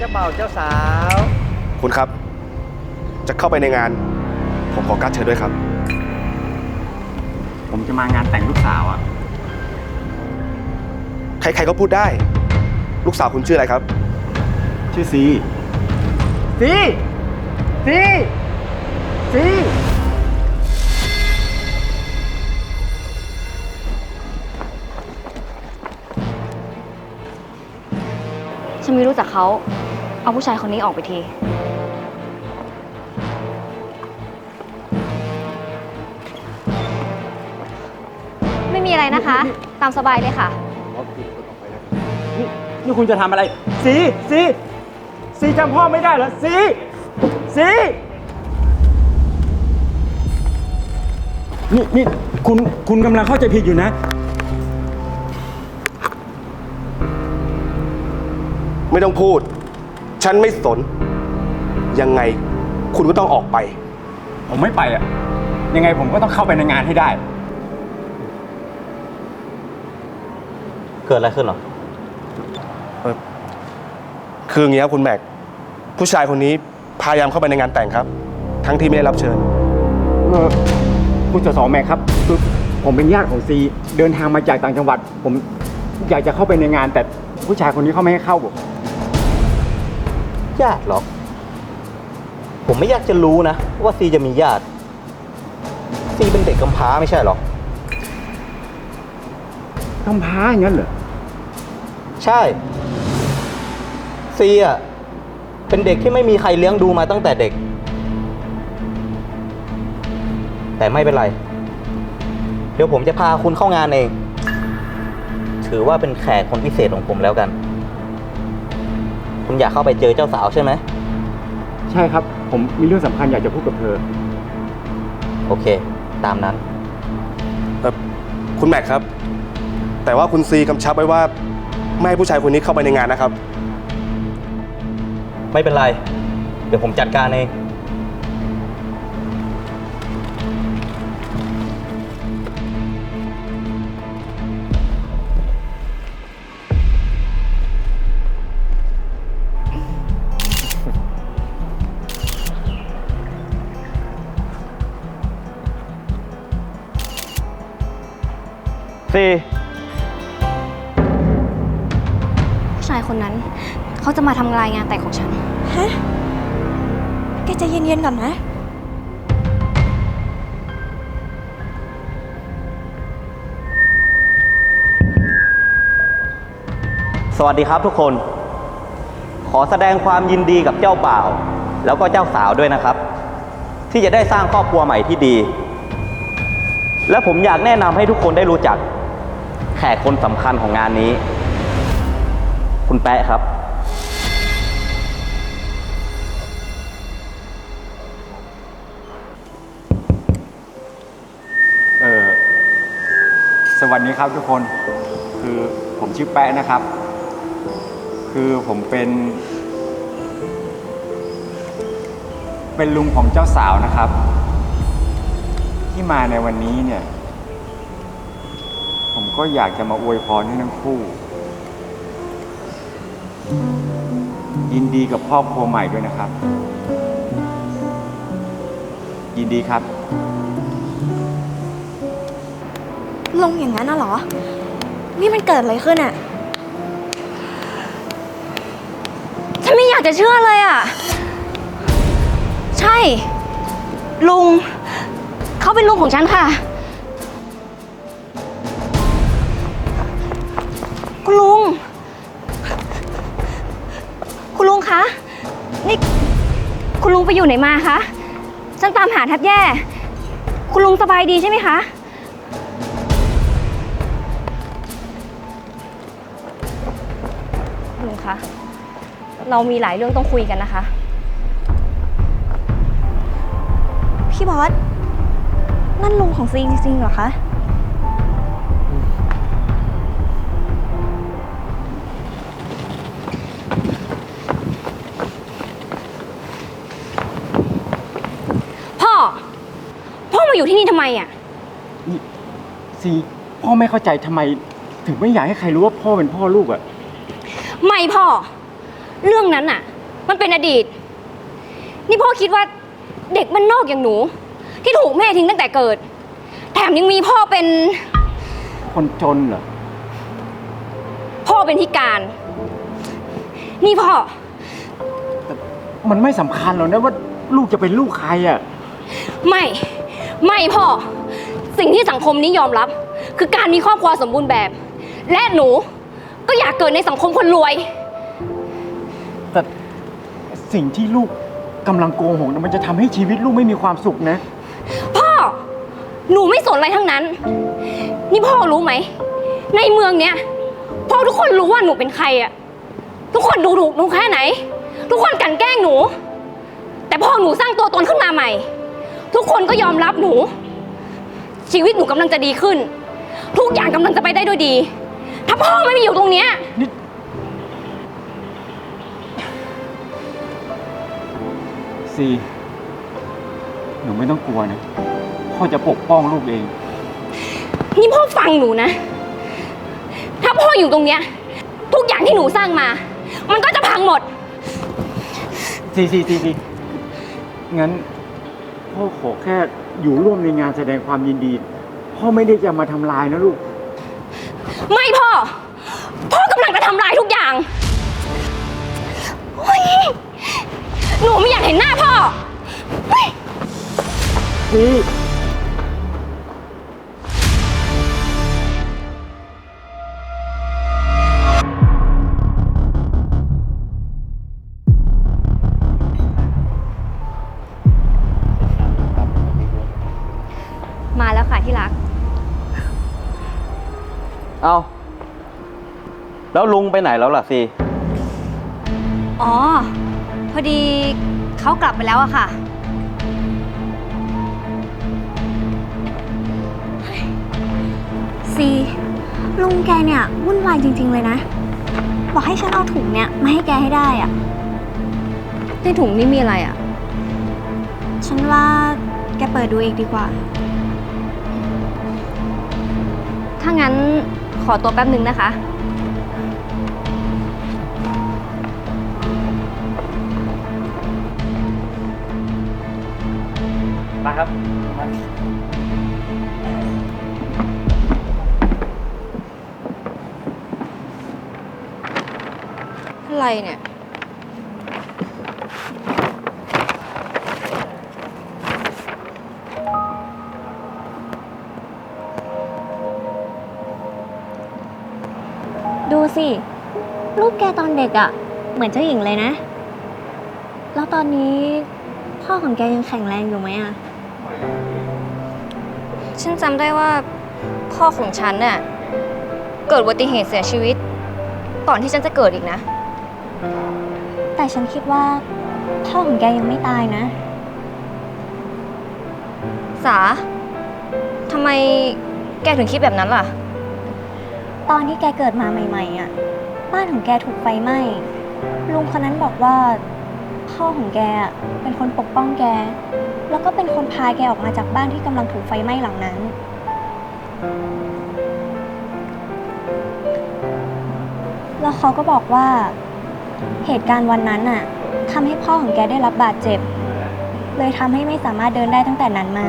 เจ้าบ่าวเจ้าสาว คุณครับ จะเข้าไปในงาน ผมขอการ์ดเชิญด้วยครับ ผมจะมางานแต่งลูกสาวอะ ใครๆก็พูดได้ ลูกสาวคุณชื่ออะไรครับ ชื่อซีสีสีสีฉันไม่รู้จักเขา เอาผู้ชายคนนี้ออกไปที ไม่มีอะไรนะคะ ตามสบายเลยค่ะ นี่นี่คุณจะทำอะไรซีซีซีจำพ่อไม่ได้เหรอซีซีนี่นี่คุณคุณกำลังเข้าใจผิดอยู่นะ ไม่ต้องพูด ฉันไม่สน ยังไงคุณก็ต้องออกไป ผมไม่ไปอะ ยังไงผมก็ต้องเข้าไปในงานให้ได้ เกิดอะไรขึ้นเหรอ คืออย่างนี้ครับคุณแม็ก ผู้ชายคนนี้พยายามเข้าไปในงานแต่งครับ ทั้งที่ไม่ได้รับเชิญ เออคุณสสแม็กครับคือผมเป็นญาติของซี เดินทางมาจากต่างจังหวัด ผมอยากจะเข้าไปในงาน แต่ผู้ชายคนนี้เขาไม่ให้เข้าผม ญาติเหรอผมไม่อยากจะรู้นะ ว่าซีจะมีญาติ ซีเป็นเด็กกำพร้าไม่ใช่เหรอกำพร้าอย่างนั้นเหรอ ใช่ ซีอะ เป็นเด็กที่ไม่มีใครเลี้ยงดูมาตั้งแต่เด็ก แต่ไม่เป็นไร เดี๋ยวผมจะพาคุณเข้างานเอง ถือว่าเป็นแขกคนพิเศษของผมแล้วกัน คุณอยากเข้าไปเจอเจ้าสาวใช่ไหม ใช่ครับ ผมมีเรื่องสำคัญอยากจะพูดกับเธอ โอเค ตามนั้นเอ่อคุณแม็กครับ แต่ว่าคุณซีกำชับไว้ว่าไม่ให้ผู้ชายคนนี้เข้าไปในงานนะครับ ไม่เป็นไร เดี๋ยวผมจัดการเอง สีผู้ชายคนนั้น เขาจะมาทำรายงานแต่งของฉัน ฮะ แกใจะเย็นๆก่อนนะ สวัสดีครับทุกคน ขอแสดงความยินดีกับเจ้าบ่าว แล้วก็เจ้าสาวด้วยนะครับ ที่จะได้สร้างครอบครัวใหม่ที่ดี และผมอยากแนะนำให้ทุกคนได้รู้จัก แขกคนสำคัญของงานนี้ คุณแปะครับ เออสวัสดีครับทุกคน คือผมชื่อแปะนะครับ คือผมเป็น เป็นลุงของเจ้าสาวนะครับ ที่มาในวันนี้เนี่ย ก็อยากจะมาอวยพรให้ทั้งคู่ ยินดีกับครอบครัวใหม่ด้วยนะครับ ยินดีครับ ลงอย่างนั้นน่ะเหรอ นี่มันเกิดอะไรขึ้นอะฉันไม่อยากจะเชื่อเลยอะใช่ ลุง เขาเป็นลุงของฉันค่ะ นี่คุณลุงไปอยู่ไหนมาคะ ฉันตามหาแทบแย่ คุณลุงสบายดีใช่ไหมคะ ลุงคะ เรามีหลายเรื่องต้องคุยกันนะคะ พี่บอส นั่นลุงของซีจริงๆเหรอคะ อมาอยู่ที่นี่ทำไมอะ นี่ซีพ่อไม่เข้าใจทำไม ถึงไม่อยากให้ใครรู้ว่าพ่อเป็นพ่อลูกอะไม่พ่อ เรื่องนั้นน่ะ มันเป็นอดีต นี่พ่อคิดว่าเด็กมันนอกอย่างหนู ที่ถูกแม่ทิ้งตั้งแต่เกิด แถมยังมีพ่อเป็นคนจนเหรอพ่อเป็นพิการ นี่พ่อ มันไม่สำคัญหรอกนะว่าลูกจะเป็นลูกใครอะไม่ ไม่พ่อ สิ่งที่สังคมนี้ยอมรับ คือการมีครอบครัวสมบูรณ์แบบ และหนูก็อยากเกิดในสังคมคนรวย แต่สิ่งที่ลูกกำลังโกหกนะมันจะทำให้ชีวิตลูกไม่มีความสุขนะ พ่อ หนูไม่สนอะไรทั้งนั้น นี่พ่อรู้ไหม ในเมืองเนี้ยพ่อทุกคนรู้ว่าหนูเป็นใครอะทุกคนดูถูกหนูแค่ไหน ทุกคนกลันแกล้งหนู แต่พ่อหนูสร้างตัวตนขึ้นมาใหม่ ทุกคนก็ยอมรับหนู ชีวิตหนูกำลังจะดีขึ้น ทุกอย่างกำลังจะไปได้ด้วยดี ถ้าพ่อไม่มาอยู่ตรงเนี้ยซีหนูไม่ต้องกลัวนะ พ่อจะปกป้องลูกเอง นี่พ่อฟังหนูนะ ถ้าพ่ออยู่ตรงเนี้ย ทุกอย่างที่หนูสร้างมา มันก็จะพังหมด ซีซีซีซีงั้น พ่อขอแค่อยู่ร่วมในงานแสดงความยินดี พ่อไม่ได้จะมาทำลายนะลูก ไม่พ่อ พ่อกำลังจะทำลายทุกอย่างโอ๊ยหนูไม่อยากเห็นหน้าพ่อเฮ้ยซี เอาแล้วลุงไปไหนแล้วล่ะซีอ๋อ พอดีเขากลับไปแล้วอะค่ะ ซีลุงแกเนี่ยวุ่นวายจริง ๆ เลยนะ บอกให้ฉันเอาถุงเนี่ยมาให้แกให้ได้อะในถุงนี่มีอะไรอะฉันว่าแกเปิดดูเองดีกว่า ถ้างั้น ขอตัวแป๊บนึงนะคะ มาครับอะไรเนี่ย สิรูปแกตอนเด็กอะเหมือนเจ้าหญิงเลยนะ แล้วตอนนี้พ่อของแกยังแข็งแรงอยู่ไหมอะฉันจำได้ว่าพ่อของฉันน่ะเกิดอุบัติเหตุเสียชีวิต ก่อนที่ฉันจะเกิดอีกนะ แต่ฉันคิดว่า พ่อของแกยังไม่ตายนะ สาทำไมแกถึงคิดแบบนั้นล่ะ ตอนที่แกเกิดมาใหม่ๆอะบ้านของแกถูกไฟไหม้ ลุงคนนั้นบอกว่า พ่อของแกอะเป็นคนปกป้องแก แล้วก็เป็นคนพาแกออกมาจากบ้านที่กำลังถูกไฟไหม้หลังนั้น แล้วเขาก็บอกว่า เหตุการณ์วันนั้นน่ะทำให้พ่อของแกได้รับบาดเจ็บ เลยทำให้ไม่สามารถเดินได้ตั้งแต่นั้นมา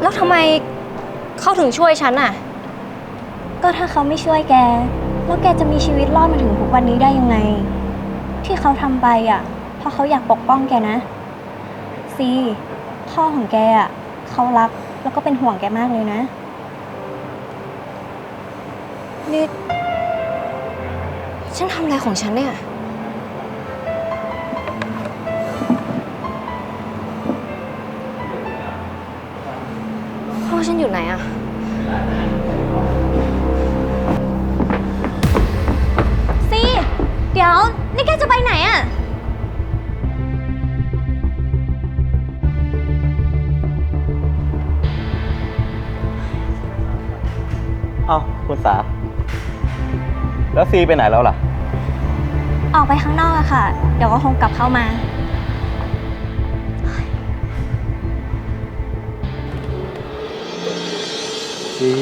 แล้วทำไม เขาถึงช่วยฉันน่ะ ก็ถ้าเขาไม่ช่วยแก แล้วแกจะมีชีวิตรอดมาถึงทุกวันนี้ได้ยังไง ที่เขาทำไปอะ เพราะเขาอยากปกป้องแกนะ ซีพ่อของแกอะเขารักแล้วก็เป็นห่วงแกมากเลยนะ นี่ ฉันทำอะไรของฉันเนี่ย นอยู่ไหนอะซีเดี๋ยว นี่แกจะไปไหนอะเอาคุณสา แล้วซีไปไหนแล้วล่ะ ออกไปข้างนอกอะค่ะ เดี๋ยวก็คงกลับเข้ามา ซี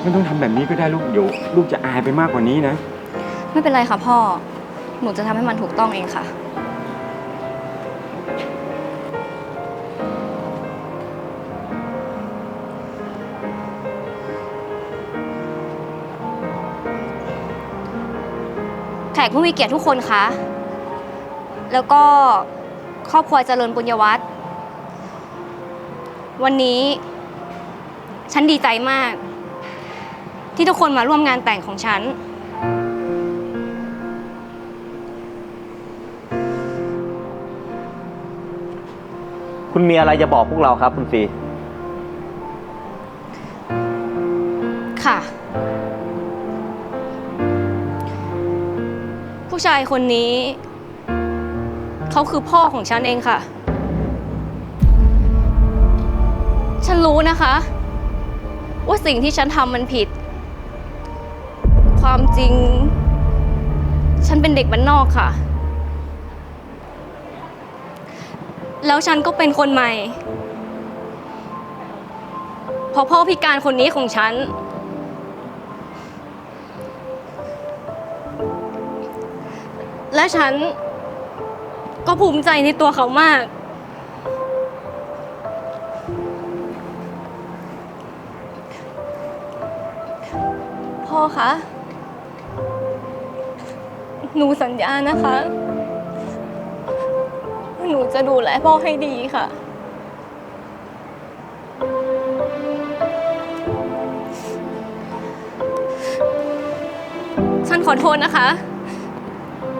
ไม่ต้องทำแบบนี้ก็ได้ลูกเดี๋ยวลูกจะอายไปมากกว่านี้นะ ไม่เป็นไรค่ะพ่อ หนูจะทำให้มันถูกต้องเองค่ะ แขกผู้มีเกียรติทุกคนคะ แล้วก็ครอบครัวเจริญปุญญวัฒน์วันนี้ ฉันดีใจมาก ที่ทุกคนมาร่วมงานแต่งของฉัน คุณมีอะไรจะบอกพวกเราครับคุณซีค่ะ ผู้ชายคนนี้ เขาคือพ่อของฉันเองค่ะ ฉันรู้นะคะ ว่าสิ่งที่ฉันทำมันผิด ความจริง ฉันเป็นเด็กบ้านนอกค่ะ แล้วฉันก็เป็นคนใหม่เพราะพ่อพิการคนนี้ของฉัน และฉันก็ภูมิใจในตัวเขามาก คะ หนูสัญญานะคะ หนูจะดูแลพ่อให้ดีค่ะ ฉันขอโทษนะคะ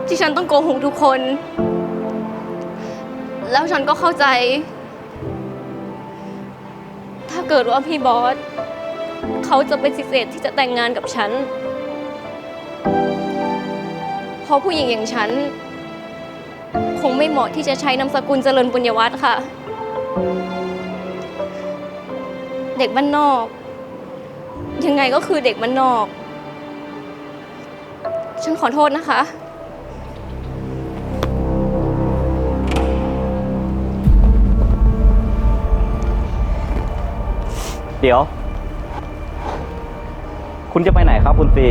ที่ฉันต้องโกหกทุกคน แล้วฉันก็เข้าใจ ถ้าเกิดว่าพี่บอส เขาจะเป็นสิเศษที่จะแต่งงานกับฉัน เพราะผู้หญิงอย่างฉัน คงไม่เหมาะที่จะใช้นามสกุลเจริญปุญญวัฒน์ค่ะ เด็กบ้านนอก ยังไงก็คือเด็กบ้านนอก ฉันขอโทษนะคะเดี๋ยว คุณจะไปไหนครับคุณซี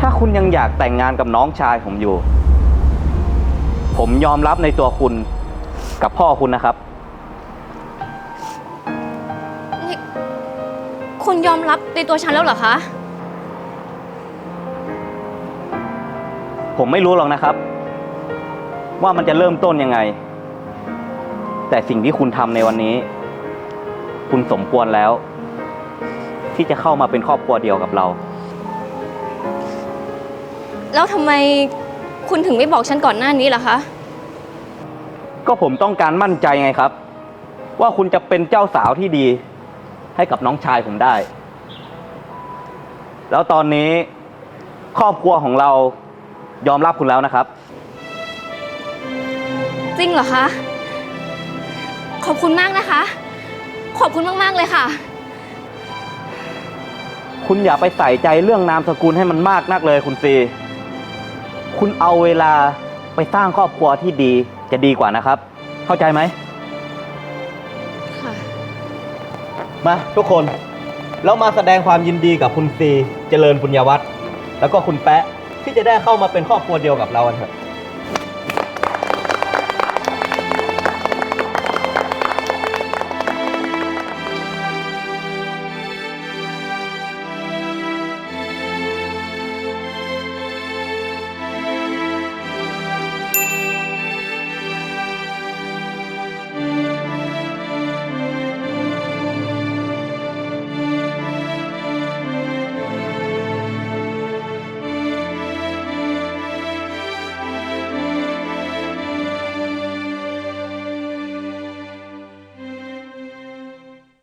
ถ้าคุณยังอยากแต่งงานกับน้องชายผมอยู่ ผมยอมรับในตัวคุณกับพ่อคุณนะครับ นี่คุณยอมรับในตัวฉันแล้วเหรอคะ ผมไม่รู้หรอกนะครับ ว่ามันจะเริ่มต้นยังไง แต่สิ่งที่คุณทำในวันนี้ คุณสมควรแล้ว ที่จะเข้ามาเป็นครอบครัวเดียวกับเรา แล้วทำไมคุณถึงไม่บอกฉันก่อนหน้านี้ล่ะคะ ก็ผมต้องการมั่นใจไงครับ ว่าคุณจะเป็นเจ้าสาวที่ดี ให้กับน้องชายผมได้ แล้วตอนนี้ครอบครัวของเรายอมรับคุณแล้วนะครับ จริงเหรอคะ ขอบคุณมากนะคะ ขอบคุณมาก ๆ เลยค่ะ คุณอย่าไปใส่ใจเรื่องนามสกุลให้มันมากนักเลยคุณซี คุณเอาเวลาไปสร้างครอบครัวที่ดีจะดีกว่านะครับ เข้าใจไหมค่ะ มาทุกคน เรามาแสดงความยินดีกับคุณซีเจริญปุญญวัฒน์แล้วก็คุณแปะที่จะได้เข้ามาเป็นครอบครัวเดียวกับเรากันเถอะ